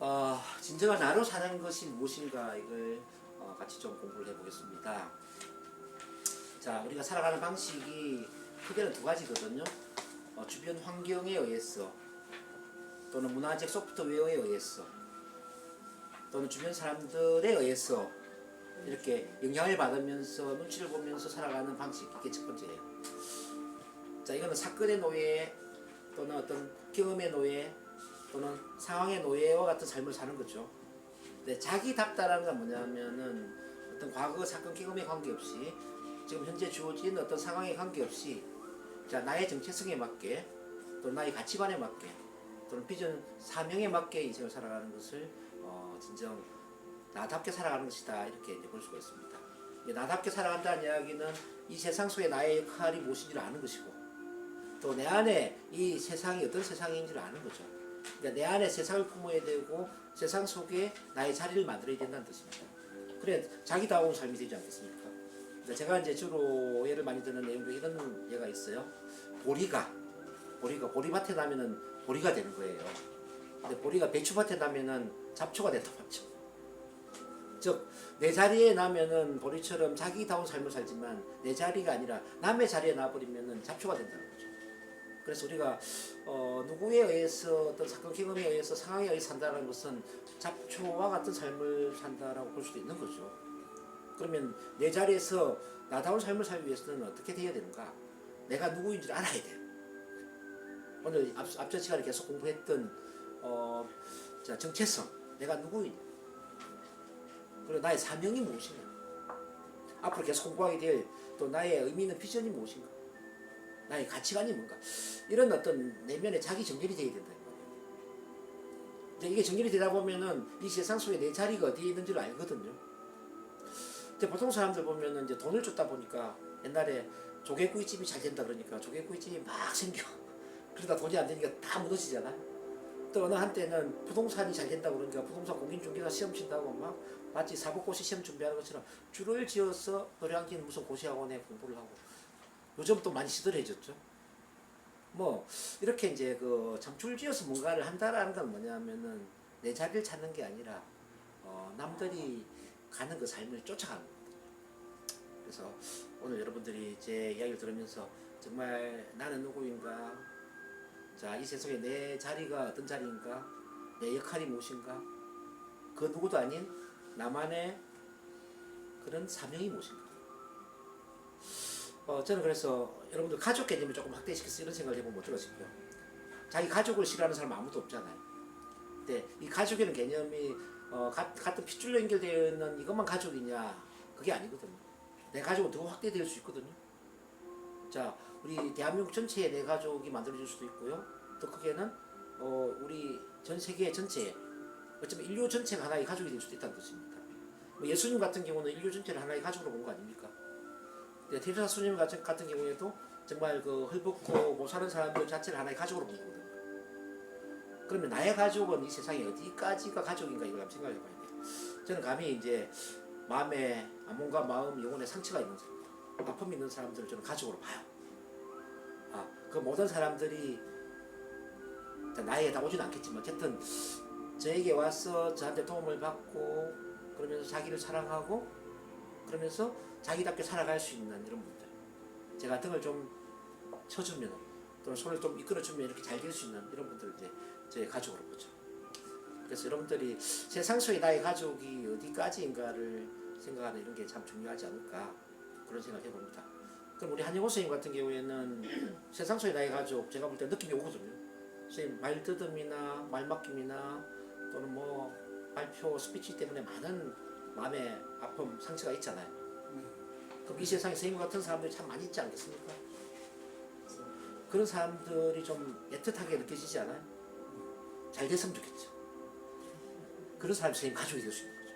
어, 진정한 나로 사는 것이 무엇인가 이걸 어, 같이 좀 공부를 해보겠습니다. 자, 우리가 살아가는 방식이 크게는 두 가지거든요. 어, 주변 환경에 의해서 또는 문화적 소프트웨어에 의해서 또는 주변 사람들에 의해서 이렇게 영향을 받으면서 눈치를 보면서 살아가는 방식 이게 첫 번째예요. 자, 이거는 사건의 노예 또는 어떤 경험의 노예 또는 상황의 노예와 같은 삶을 사는 거죠. 근데 자기답다라는 건 뭐냐면은 어떤 과거 사건 경험에 관계없이 지금 현재 주어진 어떤 상황에 관계없이 자 나의 정체성에 맞게 또 나의 가치관에 맞게 또는 비전 사명에 맞게 인생을 살아가는 것을 어, 진정 나답게 살아가는 것이다 이렇게 이제 볼 수가 있습니다. 이 나답게 살아간다는 이야기는 이 세상 속에 나의 역할이 무엇인지를 아는 것이고 또 내 안에 이 세상이 어떤 세상인지를 아는 거죠. 그러니까 내 안에 세상을 품어야 되고 세상 속에 나의 자리를 만들어야 된다는 뜻입니다. 그래 자기다운 삶이 되지 않겠습니까? 그러니까 제가 이제 주로 예를 많이 드는 내용 중에 이런 예가 있어요. 보리가 보리가 보리밭에 나면은 보리가 되는 거예요. 근데 보리가 배추밭에 나면은 잡초가 된다고 하죠. 즉 내 자리에 나면은 보리처럼 자기다운 삶을 살지만 내 자리가 아니라 남의 자리에 나버리면은 잡초가 거죠. 그래서 우리가 어, 누구에 의해서 어떤 사건 경험에 의해서 상황에 의해 산다는 것은 잡초와 같은 삶을 산다라고 볼 수도 있는 거죠. 그러면 내 자리에서 나다운 삶을 살기 위해서는 어떻게 돼야 되는가? 내가 누구인지를 알아야 돼요. 오늘 앞, 앞전 시간에 계속 공부했던 어, 자, 정체성, 내가 누구이냐? 그리고 나의 사명이 무엇인가? 앞으로 계속 공부하게 될 또 나의 의미 있는 비전이 무엇인가? 나의 가치관이 뭔가? 이런 어떤 내면의 자기 정렬이 돼야 된다. 이제 이게 정렬이 되다 보면은 이 세상 속에 내 자리가 어디에 있는지를 알거든요. 근데 보통 사람들 보면은 이제 돈을 줬다 보니까 옛날에 조개구이집이 잘 된다 그러니까 조개구이집이 막 생겨. 그러다 돈이 안 되니까 다 무너지잖아. 또 어느 한때는 부동산이 잘 된다 그러니까 부동산 공인중개사 시험 친다고 막 마치 사법고시 시험 준비하는 것처럼 줄을 지어서 노량진 무슨 고시학원에 공부를 하고 요즘 또 많이 시들해졌죠. 뭐 이렇게 이제 그참 줄지어서 뭔가를 한다라는 건 뭐냐면은 내 자리를 찾는 게 아니라 어 남들이 가는 그 삶을 쫓아가는 겁니다. 그래서 오늘 여러분들이 제 이야기를 들으면서 정말 나는 누구인가 자, 이 세상에 내 자리가 어떤 자리인가? 내 역할이 무엇인가? 그 누구도 아닌 나만의 그런 사명이 무엇인가? 어, 저는 그래서 여러분들 가족 개념을 조금 확대시켜서 이런 생각을 해보면 어떨까 싶어요. 자기 가족을 싫어하는 사람 아무도 없잖아요. 근데 이 가족이라는 개념이 어, 가, 같은 핏줄로 연결되어 있는 이것만 가족이냐? 그게 아니거든요. 내 가족은 더 확대될 수 있거든요. 자, 우리 대한민국 전체의 내 가족이 만들어질 수도 있고요. 더 크게는 어, 우리 전 세계 전체, 어쩌면 인류 전체가 하나의 가족이 될 수도 있다는 뜻입니다. 뭐 예수님 같은 경우는 인류 전체를 하나의 가족으로 본 거 아닙니까? 네, 테레사 수님 같은, 같은 경우에도 정말 그 헐벗고 못 사는 사람들 자체를 하나의 가족으로 본 거거든요. 그러면 나의 가족은 이 세상에 어디까지가 가족인가 이걸 한번 생각해 봐야 돼요. 저는 감히 이제 마음에 몸과 마음, 영혼에 상처가 있는 사람, 아픔이 있는 사람들을 저는 가족으로 봐요. 아, 그 모든 사람들이 나에게 다 오지는 않겠지만 어쨌든 저에게 와서 저한테 도움을 받고 그러면서 자기를 사랑하고 그러면서 자기답게 살아갈 수 있는 이런 분들 제가 등을 좀 쳐주면 또는 손을 좀 이끌어주면 이렇게 잘 될 수 있는 이런 분들 이제 저의 가족으로 보죠. 그래서 여러분들이 세상 속에 나의 가족이 어디까지인가를 생각하는 이런 게 참 중요하지 않을까 그런 생각을 해봅니다. 그럼 우리 한영호 선생님 같은 경우에는 세상 속의 나의 가족 제가 볼 때 느낌이 오거든요. 선생님 말뜯음이나 말맡김이나 또는 뭐 발표 스피치 때문에 많은 마음의 아픔 상처가 있잖아요. 그럼 이 세상에 선생님 같은 사람들이 참 많이 있지 않겠습니까? 그런 사람들이 좀 애틋하게 느껴지지 않아요? 잘 됐으면 좋겠죠. 그런 사람이 선생님 가족이 될 수 있는 거죠.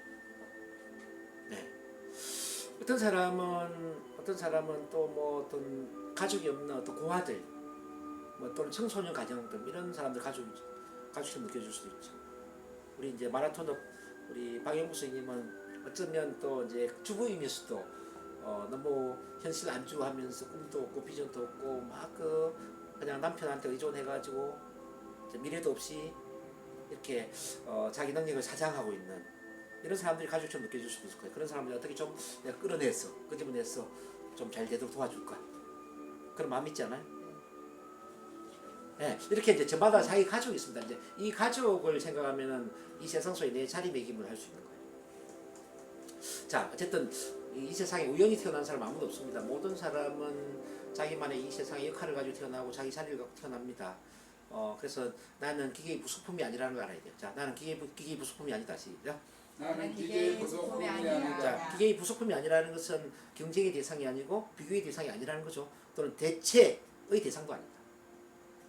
네. 어떤 사람은 어떤 사람은 또 뭐 어떤 가족이 없는 어떤 고아들 뭐 또는 청소년 가정들 이런 사람들 가족 가족처럼 느껴질 수도 있죠. 우리 이제 마라톤업 우리 박영구 선생님은 어쩌면 또 이제 주부이면서도 어 너무 현실 안주하면서 꿈도 없고 비전도 없고 막 그 그냥 남편한테 의존해가지고 미래도 없이 이렇게 어, 자기 능력을 사장하고 있는 이런 사람들이 가족처럼 느껴질 수도 있을 거예요. 그런 사람들 어떻게 좀 내가 끌어내서 끄집어내서 좀 잘 되도록 도와줄까? 그런 마음 있지 않아요? 예, 이렇게 이제 저마다 자기 가족이 있습니다. 이제 이 가족을 생각하면은 이 세상 속에 내 자리매김을 할 수 있는 거예요. 자, 어쨌든 이, 이 세상에 우연히 태어난 사람 아무도 없습니다. 모든 사람은 자기만의 이 세상의 역할을 가지고 태어나고 자기 자리를 갖고 태어납니다. 어, 그래서 나는 기계의 부속품이 아니라는 걸 알아야 돼요. 자, 나는 기계 기계 부속품이 아니다. 시작. 나는 기계의 부속품이 아니다. 자, 기계의 부속품이 아니라는 것은 경쟁의 대상이 아니고 비교의 대상이 아니라는 거죠. 또는 대체의 대상도 아니다.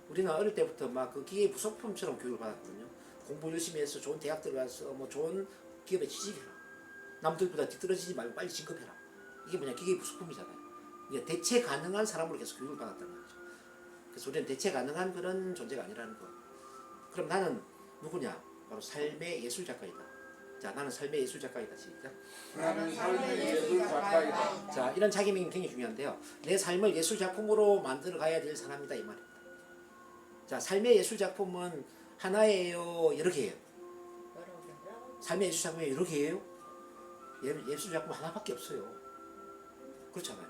우리는 어릴 때부터 막 그 기계의 부속품처럼 교육을 받았거든요. 공부 열심히 해서 좋은 대학 들어가서 뭐 좋은 기업에 취직해라. 남들보다 뒤떨어지지 말고 빨리 진급해라. 이게 뭐냐 기계의 부속품이잖아요. 대체 가능한 사람으로 계속 교육을 받았다는 거죠. 그래서 우리는 대체 가능한 그런 존재가 아니라는 거. 그럼 나는 누구냐? 바로 삶의 예술 작가이다. 자, 나는 삶의 예술 작가이다. 시작. 나는 삶의 예술 작가이다. 자, 이런 자기명이 굉장히 중요한데요. 내 삶을 예술 작품으로 만들어 가야 될 사람이다 이 말입니다. 자, 삶의 예술 작품은 하나예요, 여러 개예요. 삶의 예술 작품이 여러 개예요. 예- 예술 작품 하나밖에 없어요. 그렇잖아요.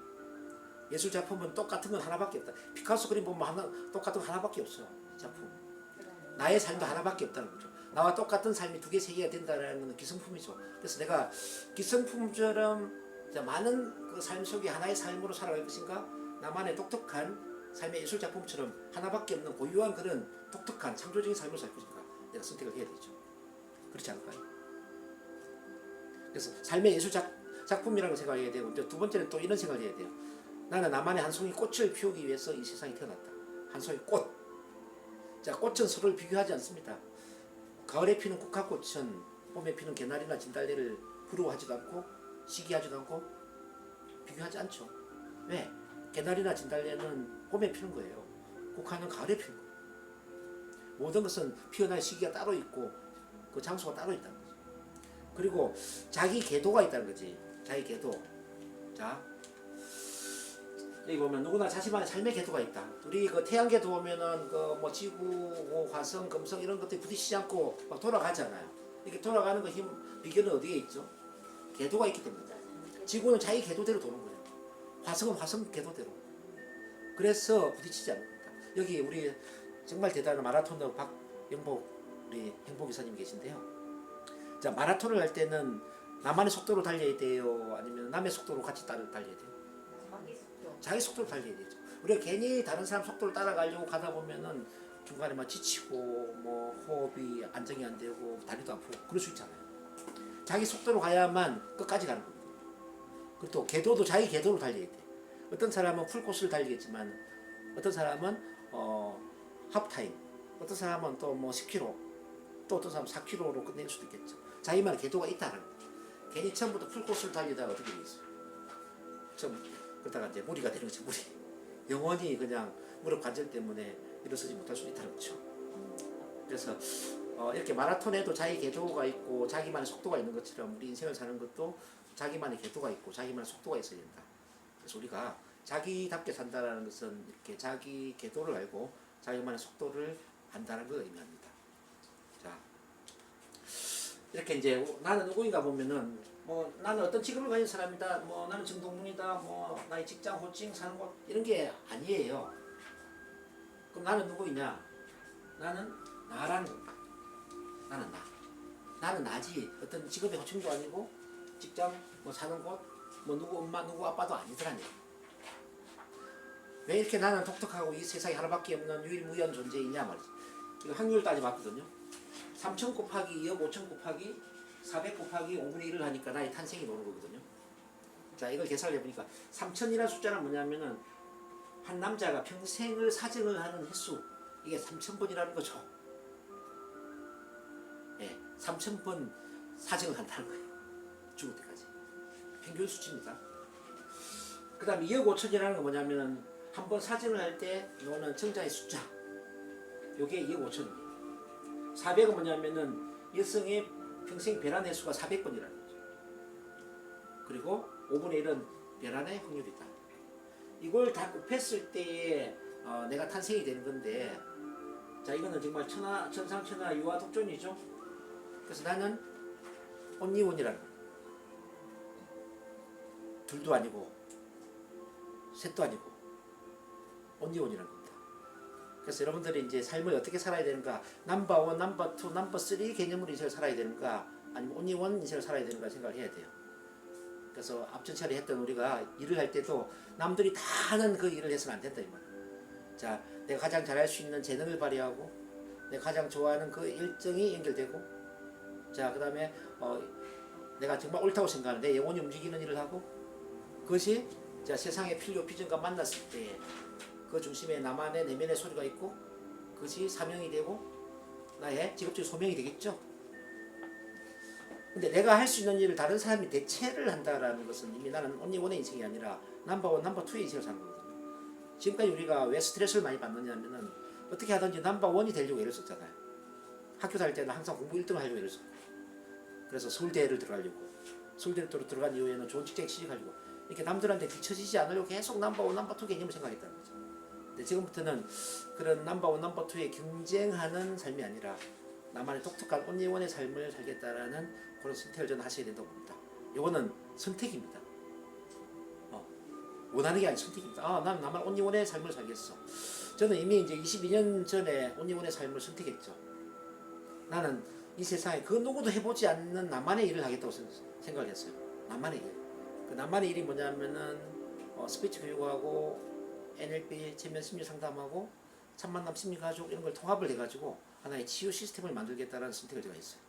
예술 작품은 똑같은 건 하나밖에 없다. 피카소 그림 보면 하나 똑같은 거 하나밖에 없어. 작품. 나의 삶도 하나밖에 없다는 거죠. 나와 똑같은 삶이 두 개, 세 개가 된다는 건 기성품이죠. 그래서 내가 기성품처럼 자, 많은 그 삶 속에 하나의 삶으로 살아갈 것인가? 나만의 독특한 삶의 예술 작품처럼 하나밖에 없는 고유한 그런 독특한 창조적인 삶을 살 것인가? 내가 선택을 해야 되죠. 그렇지 않을까요? 그래서 삶의 예술 작, 작품이라고 생각해야 되고 두 번째는 또 이런 생각을 해야 돼요. 나는 나만의 한 송이 꽃을 피우기 위해서 이 세상에 태어났다. 한 송이 꽃. 자, 꽃은 서로를 비교하지 않습니다. 가을에 피는 국화꽃은 봄에 피는 개나리나 진달래를 부러워하지도 않고 시기하지도 않고 비교하지 않죠. 왜? 개나리나 진달래는 봄에 피는 거예요. 국화는 가을에 피는 거예요. 모든 것은 피어날 시기가 따로 있고 그 장소가 따로 거죠. 그리고 자기 궤도가 있다는 거지. 자기 궤도. 자, 여기 보면 누구나 자신만의 삶의 궤도가 있다. 우리 그 태양 궤도 보면은 그 뭐 지구, 뭐 화성, 금성 이런 것들이 부딪히지 않고 막 돌아가잖아요. 이렇게 돌아가는 그힘 비결은 어디에 있죠? 궤도가 있기 때문이다. 지구는 자기 궤도대로 도는 거예요. 화성은 화성 궤도대로. 그래서 부딪히지 않는 겁니다. 여기 우리 정말 대단한 마라톤너 박영복 우리 행복 기사님 계신데요. 자 마라톤을 할 때는 나만의 속도로 달려야 돼요, 아니면 남의 속도로 같이 따라 달려야 돼요. 자기 속도로 달려야 되죠. 우리가 괜히 다른 사람 속도를 따라가려고 가다 보면은 중간에 막 지치고 뭐 호흡이 안정이 안 되고 다리도 아프고 그럴 수 있잖아요. 자기 속도로 가야만 끝까지 가는 겁니다. 그리고 또 궤도도 자기 궤도로 달려야 돼. 어떤 사람은 풀코스를 달리겠지만 어떤 사람은 어 하프타임, 어떤 사람은 또 뭐 10km, 또 어떤 사람은 4km로 끝낼 수도 있겠죠. 자기만의 궤도가 있다는 거. 괜히 처음부터 풀코스를 달리다가 어떻게 되겠어요? 좀 그러다가 이제 무리가 되는 거죠 무리 영원히 그냥 무릎 관절 때문에 일어서지 못할 수 있다는 거죠 그래서 어, 이렇게 마라톤에도 자기 궤도가 있고 자기만의 속도가 있는 것처럼 우리 인생을 사는 것도 자기만의 궤도가 있고 자기만의 속도가 있어야 된다 그래서 우리가 자기답게 산다는 것은 이렇게 자기 궤도를 알고 자기만의 속도를 안다는 걸 의미합니다 자 이렇게 이제 나는 누구인가 보면은 뭐 나는 어떤 직업을 가진 사람이다. 뭐 나는 정동문이다. 뭐 나의 직장, 호칭, 사는 곳 이런 게 아니에요. 그럼 나는 누구이냐? 나는 나라는. 나는 나. 나는 나지. 어떤 직업의 호칭도 아니고 직장, 뭐 사는 곳, 뭐 누구 엄마, 누구 아빠도 아니더라니. 왜 이렇게 나는 독특하고 이 세상에 하나밖에 없는 유일무이한 존재이냐 말이지. 이거 확률 따져봤거든요. 3천 곱하기 2억 5천 곱하기 400 곱하기 5분의 1을 하니까 나의 탄생이 나오는 거거든요. 자, 이걸 계산을 해보니까 3000이라는 숫자는 뭐냐면은 한 남자가 평생을 사정을 하는 횟수 이게 3000번이라는 거죠. 예, 3000번 사정을 한다는 거예요. 죽을 때까지. 평균 수치입니다. 그 다음에 2억 5천이라는 건 뭐냐면은 한 번 사정을 할때 나오는 청자의 숫자. 요게 2억 5천입니다. 400은 뭐냐면은 여성의 평생 배란 횟수가 400번이라는 거죠. 그리고 5분의 1은 배란의 확률이다. 이걸 다 곱했을 때에 어, 내가 탄생이 되는 건데 자 이거는 정말 천하 천상천하 유아 독존이죠. 그래서 나는 온리원이라는 거예요. 둘도 아니고 셋도 아니고 온리원이라는 겁니다. 그래서 여러분들이 이제 삶을 어떻게 살아야 되는가 넘버 원, 넘버 투, 넘버 쓰리 개념으로 인생을 살아야 되는가 아니면 온리 원 인생을 살아야 되는가 생각을 해야 돼요. 그래서 앞전 차례 했던 우리가 일을 할 때도 남들이 다 하는 그 일을 해서는 안 된다 이 말이에요. 자, 내가 가장 잘할 수 있는 재능을 발휘하고 내가 가장 좋아하는 그 일정이 연결되고 자, 그다음에 어, 내가 정말 옳다고 생각하는 내 영혼이 움직이는 일을 하고 그것이 자, 세상의 필요 비전과 만났을 때 그 중심에 나만의 내면의 소리가 있고 그것이 사명이 되고 나의 직업적인 소명이 되겠죠. 근데 내가 할 수 있는 일을 다른 사람이 대체를 한다라는 것은 이미 나는 언니 원의 인생이 아니라 넘버원, 넘버 투의 인생을 사는 거거든요. 지금까지 우리가 왜 스트레스를 많이 받느냐면은 어떻게 하든지 넘버원이 되려고 애를 썼잖아요. 학교 다닐 때는 항상 공부 1등을 하려고 애를 썼고 그래서 서울대를 들어가려고 서울대를 또 들어간 이후에는 좋은 직장에 취직하려고 이렇게 남들한테 뒤처지지 않으려고 계속 넘버원, 넘버 투 개념을 생각했다는 거죠. 근데 지금부터는 그런 넘버원, 넘버 투에 경쟁하는 삶이 아니라 나만의 독특한 온리원의 삶을 살겠다라는 그런 선택을 저는 하셔야 된다고 봅니다. 이거는 선택입니다. 어, 원하는 게 아닌 선택입니다. 아, 난 나만 온리원의 삶을 살겠어. 저는 이미 이제 22년 전에 온리원의 삶을 선택했죠. 나는 이 세상에 그 누구도 해보지 않는 나만의 일을 하겠다고 생- 생각을 했어요. 나만의 일. 그 나만의 일이 뭐냐면은 어, 스피치 교육하고 NLP 체면 심리 상담하고 참만남 심리 가족 이런 걸 통합을 해가지고 하나의 치유 시스템을 만들겠다라는 선택을 제가 했어요.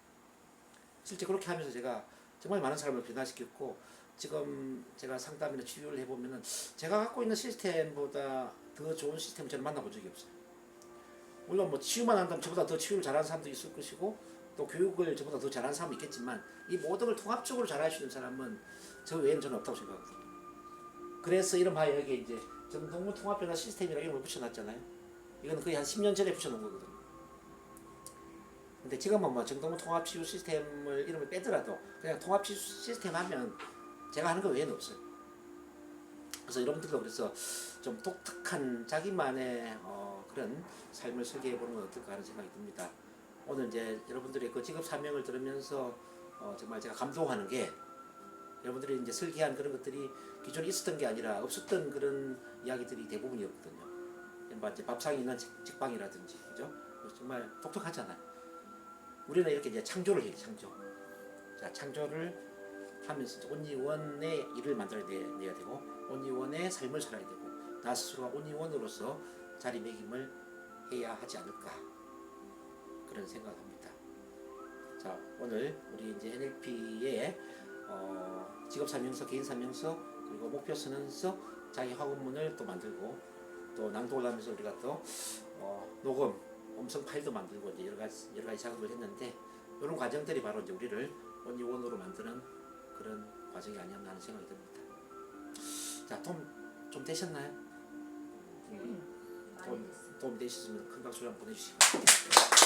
실제 그렇게 하면서 제가 정말 많은 사람을 변화시켰고 지금 제가 상담이나 치유를 해보면은 제가 갖고 있는 시스템보다 더 좋은 시스템을 저는 만나본 적이 없어요. 물론 뭐 치유만 한다면 저보다 더 치유를 잘하는 사람도 있을 것이고 또 교육을 저보다 더 잘하는 사람도 있겠지만 이 모든 걸 통합적으로 잘할 수 있는 사람은 저 외에는 저는 없다고 생각하거든요. 그래서 이름하여 여기 이제 정동무 통합변화 시스템이라고 이름을 붙여놨잖아요. 이건 거의 한 10년 전에 붙여놓은 거거든요. 근데 지금은 뭐 정동무 통합 치유 시스템을 이름을 빼더라도 그냥 통합 치유 시스템 하면 제가 하는 거 외에는 없어요. 그래서 여러분들도 그래서 좀 독특한 자기만의 어, 그런 삶을 설계해 보는 건 어떨까 하는 생각이 듭니다. 오늘 이제 여러분들의 그 직업 사명을 들으면서 어, 정말 제가 감동하는 게 여러분들이 이제 설계한 그런 것들이 기존에 있었던 게 아니라 없었던 그런 이야기들이 대부분이었거든요. 뭐 이제 밥상이 있는 직- 직방이라든지 그죠? 정말 독특하잖아요. 우리는 이렇게 이제 창조를 해요, 창조. 자, 창조를 하면서 이제 온리원의 일을 만들어내야 되고 온리원의 삶을 살아야 되고 나 스스로가 온리원으로서 자리매김을 해야 하지 않을까 그런 생각합니다. 자, 오늘 우리 이제 NLP의 어, 직업 설명서, 개인 설명서, 그리고 목표 선언서, 자기 학원문을 또 만들고 또 낭독을 하면서 우리가 또 어, 녹음, 음성 파일도 만들고 이제 여러 가지 여러 가지 작업을 했는데 이런 과정들이 바로 이제 우리를 원리원으로 만드는 그런 과정이 아니었나 하는 생각이 듭니다. 자, 도움 좀 되셨나요? 많이 도움. 도움 되셨으면 큰 박수 한번 보내주시고.